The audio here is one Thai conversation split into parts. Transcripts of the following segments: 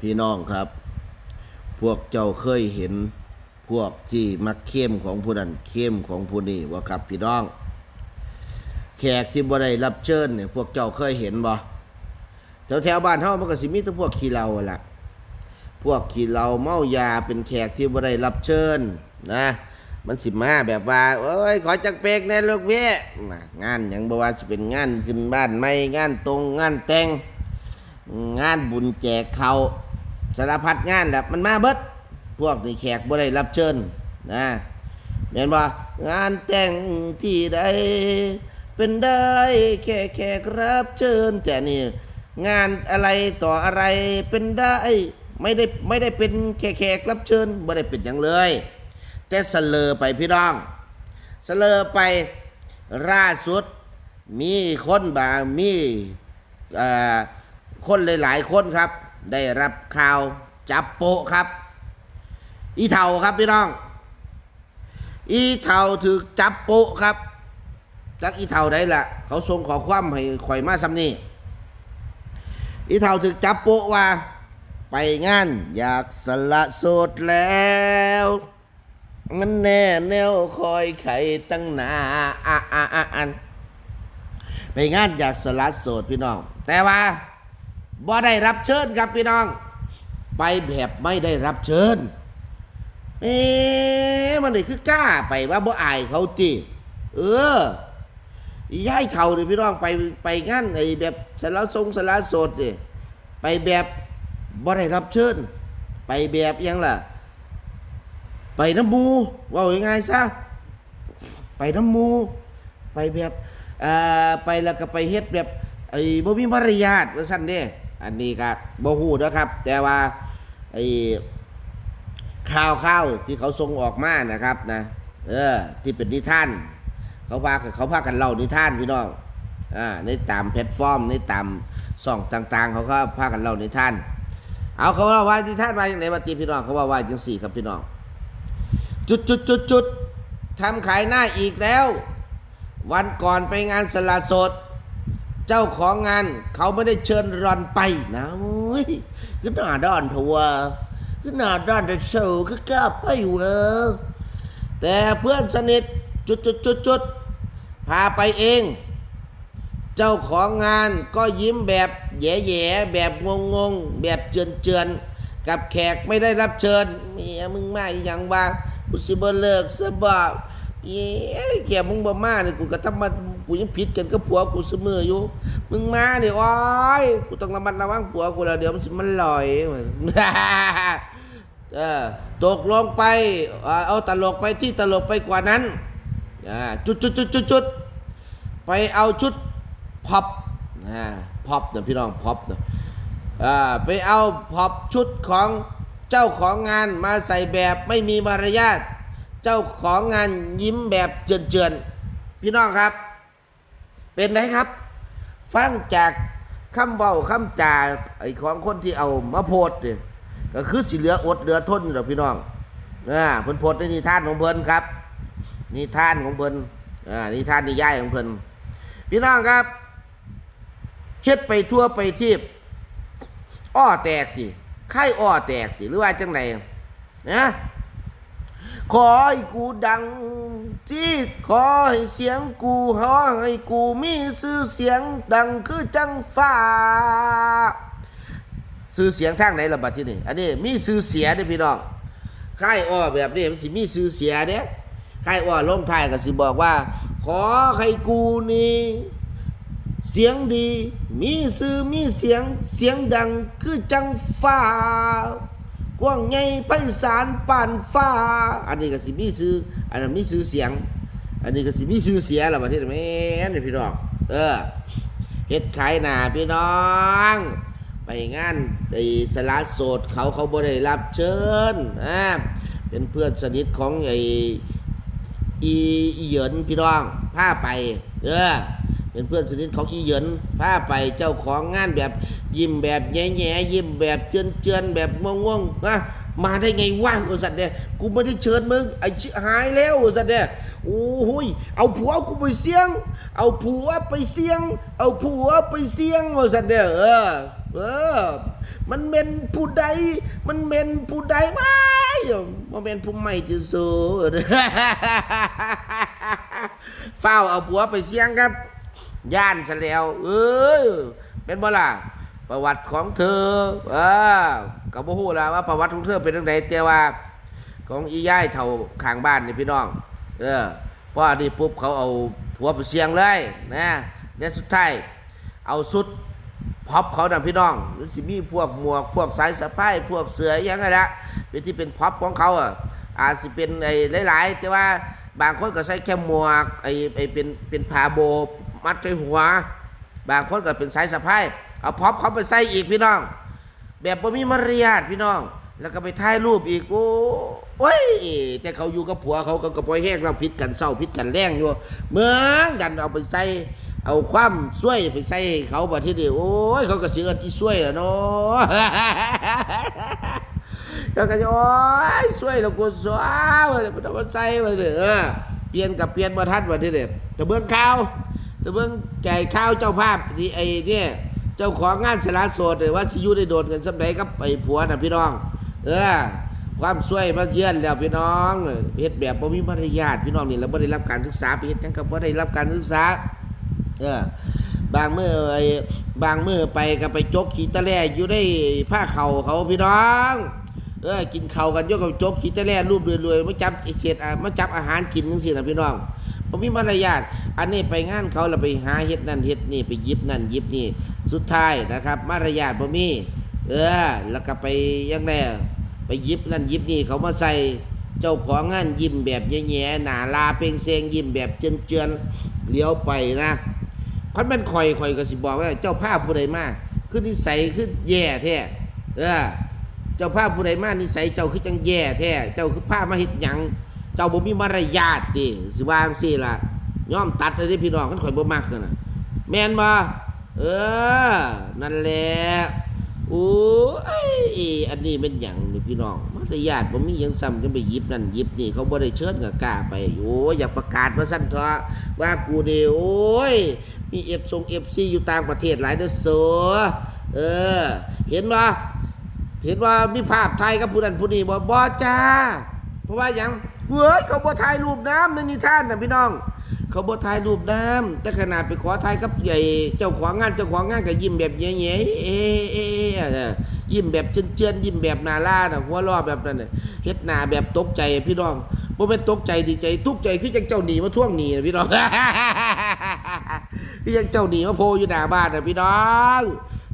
พี่น้องครับ พวกเจ้าเคยเห็นพวกที่มักเข้มของผู้นั้นเข้มของผู้นี้ว่าครับพี่น้อง แขกที่บ่ได้รับเชิญเนี่ยพวกเจ้าเคยเห็นบ่แถวแถวบ้านเฮามันก็สิมีแต่พวกขี้เหล้าล่ะ พวกขี้เหล้าเมายาเป็นแขกที่บ่ได้รับเชิญนะมันสิมาแบบว่าโอ้ยขอจักเปกแน่ลูกเว้ยนงานหยังบ่ว่าสิเป็นงานขึ้นบ้านใหม่งานตรงงานแต่งงานบุญแจกเขา สารพัดงานแหละมันมาเบิด พวกนี่แขกบ่ได้รับเชิญนะเห็นบ่งานแต่งที่ใดเป็นได้แค่แขกรับเชิญ แต่นี่งานอะไรต่ออะไรเป็นได้ไม่ได้ไม่ได้เป็นแค่แขกรับเชิญบ่ได้เป็นอย่างเลย แต่เสลอไปพี่น้องเสลอไปล่าสุด มีคนบางมีเอ่อคนหลาย ๆ คนครับ ได้รับข่าวจับโปะครับ อีเทาครับพี่น้อง อีเทาถือจับโปะครับจักอีเทาได้ละเขาส่งขอความให้ข่อยมาซ้ำนี่อีเทาถือจับโปะว่า ไปงานอยากสละโสดแล้วมันแน่แนวคอยไข่ตั้งหนาอะอะอะอันไปงานอยากสละโสดพี่น้อง แต่ว่า บ่ได้รับเชิญครับพี่น้อง ไปแบบไม่ได้รับเชิญเอ๊มันนี่คือกล้าไปว่าบ่อายเขาติเออย้ายเท่าเลยพี่น้องไปไปงานไอ้แบบสละทรงสละสดดิไปแบบบ่ได้รับเชิญ ไปแบบยังล่ะ ไปน้ำมูว่ายังไงซะไปน้ำมู ไปแบบเอ่อไปแล้วก็ไปเฮ็ดแบบไอ้บ่มีมารยาทว่าซั่นเด้ อันนี้ก็บ่ฮู้นะครับ แต่ว่าไอ้ข่าวข่าวที่เขาส่งออกมานะครับนะเออ ที่เป็นนิทาน เขาพาเขาพากันเล่านิทานพี่น้องอ่าในตามแพลตฟอร์มในตามช่องต่าง ๆ เขาก็พากันเล่านิทาน เอาเขาเล่าว่านิทานมาอย่างไรมาตีพี่น้องเขาว่าว่าจังสี่ครับพี่น้อง จุดจุดจุดจุดทำขายหน้าอีกแล้ว วันก่อนไปงานสละสด เจ้าของงานเขาไม่ได้เชิญรอนไปนะโอ้ยก็หน้าด้านเถอะวะก็หน้าด้านแต่เซลก็กล้าไปเวะแต่เพื่อนสนิทจุดจุดจุดจุดพาไปเอง เจ้าของงานก็ยิ้มแบบแย่ๆแบบงงๆแบบเจือนๆกับแขกไม่ได้รับเชิญเมียมึงมาอีหยังบ้างกูสิบเลิกซะบ่ เย้แขกมึงบ่มาเนี่ยกูก็ทำมากูยังผิดกันกับผัวกูเสมออยู่ มึงมาเนี่ยโอ้ยกูต้องระมัดระวังผัวกูแล้วเดี๋ยวมันสิมันลอยเออตกลงไปเอาตลกไปที่ตลกไปกว่านั้นอ่าจุดจุดจุดจุดจุดไปเอาชุดพับนะพับนะพี่น้องพับนะอ่าไปเอาพับชุดของเจ้าของงานมาใส่แบบไม่มีมารยาท เจ้าของงานยิ้มแบบเจือนๆ พี่น้องครับ เป็นไรครับ ฟังจากคำเบาคำจาไอ้ของคนที่เอามาโพดเนี่ยก็คือสิเหลืออดเหลือทนอยู่หรอกพี่น้องอ่าเพิ่นโพดในนิทานของเพิ่นครับ นิทานของเพิ่นอ่านิทานนิยายของเพิ่นพี่น้องครับเฮ็ดไปทั่วไปทีบอ้อแตกติไข่อ้อแตกติหรือว่าจังไดนะ ขอให้กูดัง ที่ขอให้เสียงกูขอให้กูมีชื่อเสียงดังคือจังฟ้าซื้อเสียงทางไหนล่ะบัดที่นี่อันนี้มีซื้อเสียเด้อพี่น้องค่ายอ้อแบบนี้มันสิมีซื้อเสียเด้ค่ายอ้อลงท้ายก็สิบอกว่า ขอให้กูนี่เสียงดี มีซื้อมีเสียงเสียงดังคือจังฟ้า กว้างใหญ่ไพศาลปานฟ้า อันนี้ก็สิมีซื้อ อันนั้นมีซื้อเสียง อันนี้ก็สิมีซื้อเสียล่ะบัดที่นี่แม่นเด้อพี่น้องเออเฮ็ดขายหนาพี่น้อง ไปงานไอ้สละโสดเขาเขาบ่ได้รับเชิญอ่าเป็นเพื่อนสนิทของไอ้อีอีเหยินพี่น้องพาไป เออ เป็นเพื่อนสนิทของอีเหยินพาไปเจ้าของงานแบบยิ้มแบบแย่ๆยิ้มแบบเจือนๆแบบง่วงๆนะมาได้ไงวะอุสัตว์เนี่ยกูไม่ได้เชิญมึงไอ้ชิหายแล้วอุสัตว์เนี่ยโอ้โหยเอาผัวกูไปเสี่ยง เอาผัวไปเสี่ยง เอาผัวไปเสี่ยงอุสัตว์เนี่ยเออเออมันเป็นผู้ใดมันเป็นผู้ใดไม่มันเป็นผู้ใหม่ที่สุดเฝ้าเอาผัวไปเสี่ยงครับ ย่านซะแล้ว เอ้ยเป็นบ่ล่ะประวัติของเธอเออก็บ่ฮู้ล่ะว่าประวัติของเธอเป็นจังไดแต่ว่า ของอีย่ายเฒ่าข้างบ้านนี่พี่น้อง เออพอนี่ปุ๊บเขาเอาผัวไปเสียงเลยนะเนี่ยสุดท้ายเอาสุดพ็อปเขาน่ะพี่น้องหรือสิมีพวกหมวกพวกสายสะพายพวกเสือยังไงละเป็นที่เป็นพ็อปของเขาอะอาจสิเป็นไอ้หลาย ๆ แต่ว่าบางคนก็ใส่แค่หมวกไอ้ไอ้เป็นเป็นผ้าโบ มัดในหัว บางคนก็เป็นสายสะพายเอาพ็อปเขาไปใส่อีกพี่น้อง แบบบ่มีมารยาทพี่น้อง แล้วก็ไปถ่ายรูปอีกโอ้โอ้ยแต่เขาอยู่กับผัวเขาก็กระปล่อยแห้งเราพิษกันเศร้าพิษกันแรงอยู่ เมืองกันเอาไปใส่เอาความช่วยไปใส่เขาบัดที่นี่โอ้ยเขาก็เสืออีช่วยอะเนาะเขาก็จะโอ้ยช่วยเรากูสวาวเลยมันเอามาใส่มาเลยเออเปลี่ยนกับเปลี่ยนมาทัดบัดที่นี่แต่เบื้องข่าว แต่เบื้งไก่ข้าวเจ้าภาพที่ไอ้เนี่ยเจ้าของงานสละโสดเลยว่าสิอยูได้โดนกันสำไหนกับไอ้ผัวน่ะพี่น้อง เออความช่วยมาเยือนแล้วพี่น้องเฮ็ดแบบบ่มีมารยาทพี่น้องนี่เราบ่ได้รับการศึกษาไปเฮ็ดจังก็บ่ได้รับการศึกษา เออบางมือไอ้บางมือไปก็ไปจกขี้ตะแล่อยู่ได้ผ้าเข่าเขาพี่น้องเออกินเข้ากันยกกับจกขี้ตะแล่รูปรวยๆมาจับเศษมาจับอาหารกินจังซี่น่ะพี่น้อง บ่มีมารยาทอันนี้ไปงานเขาแล้วไปหาเฮ็ดนั่นเฮ็ดนี่ไปยิบนั่นยิบนี่สุดท้ายนะครับ มารยาทบ่มีเออแล้วก็ไปยังไงไปยิบนั่นยิบนี่เขามาใส่เจ้าของงานยิ้มแบบแย่ๆหนาลาเปงเซงยิ้มแบบเจือนๆเลี้ยวไปนะคันแม่นข่อยข่อยก็สิบอกว่าเจ้าภาพผู้ใดมาคือนิสัยคือแย่แท้เออเจ้าภาพผู้ใดมานิสัยเจ้าคือจังแย่แท้เจ้าคือพามาเฮ็ดหยัง จ้าบ่มีมารยาทติสิวางซี่ล่ะย่อมตัดเลยเด้พี่น้องคันข่อยบ่มักนั่นน่ะแม่นบ่เออ นั่นแหละโอ้ยอันนี้เป็นหยังนี่พี่น้องมารยาทบ่มีหยังซ้ำจะไปหยิบนั่นหยิบนี่เขาบ่ได้เชิญก็กล้าไปโอ้ยอยากประกาศว่าซั่นเถอะว่ากูนี่โอ้ยมี F ทรง FC อยู่ต่างประเทศหลายเด้อโสเออ เห็นบ่เห็นว่ามีภาพถ่ายกับผู้นั้นผู้นี้บ่บ่จ้าเพราะว่าหยัง เว้ยเขาบ่ถ่ายรูปน้ำในนิทานน่ะพี่น้อง เขาบ่ถ่ายรูปน้ำแต่ขนาดไปขอถ่ายกับใหญ่เจ้าของงานเจ้าของงานก็ยิ้มแบบแย่ๆเอ๊ะเอ๊ยิ้มแบบเจือนๆยิ้มแบบนาลาน่ะหัวรอแบบนั้นน่ะเฮ็ดหน้าแบบตกใจพี่น้องบ่เป็นตกใจดีใจ ทุกใจคือจังเจ้าหนีมาท่วงหนีน่ะพี่น้องคือจังเจ้าหนีมาโพอยู่หน้าบ้านน่ะพี่น้อง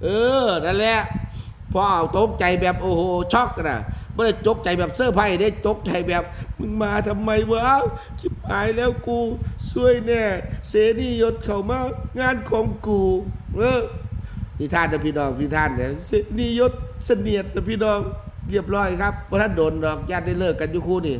เออนั่นแหละพอเอาตกใจแบบโอ้โหช็อกนะไม่ได้ตกใจแบบเสื้อร์ไผ่ได้ตกใจแบบ มึงมาทำไมวะชิบหายแล้วกูซวยแน่ เสนียศเข้ามางานของกูเออพี่ท่านนะพี่น้องพี่ท่านเนี่ยเสนียศเสนียดนะพี่น้องเรียบร้อยครับเพราะท่านโดนดอกญาติได้เลิกกันอยู่คู่นี่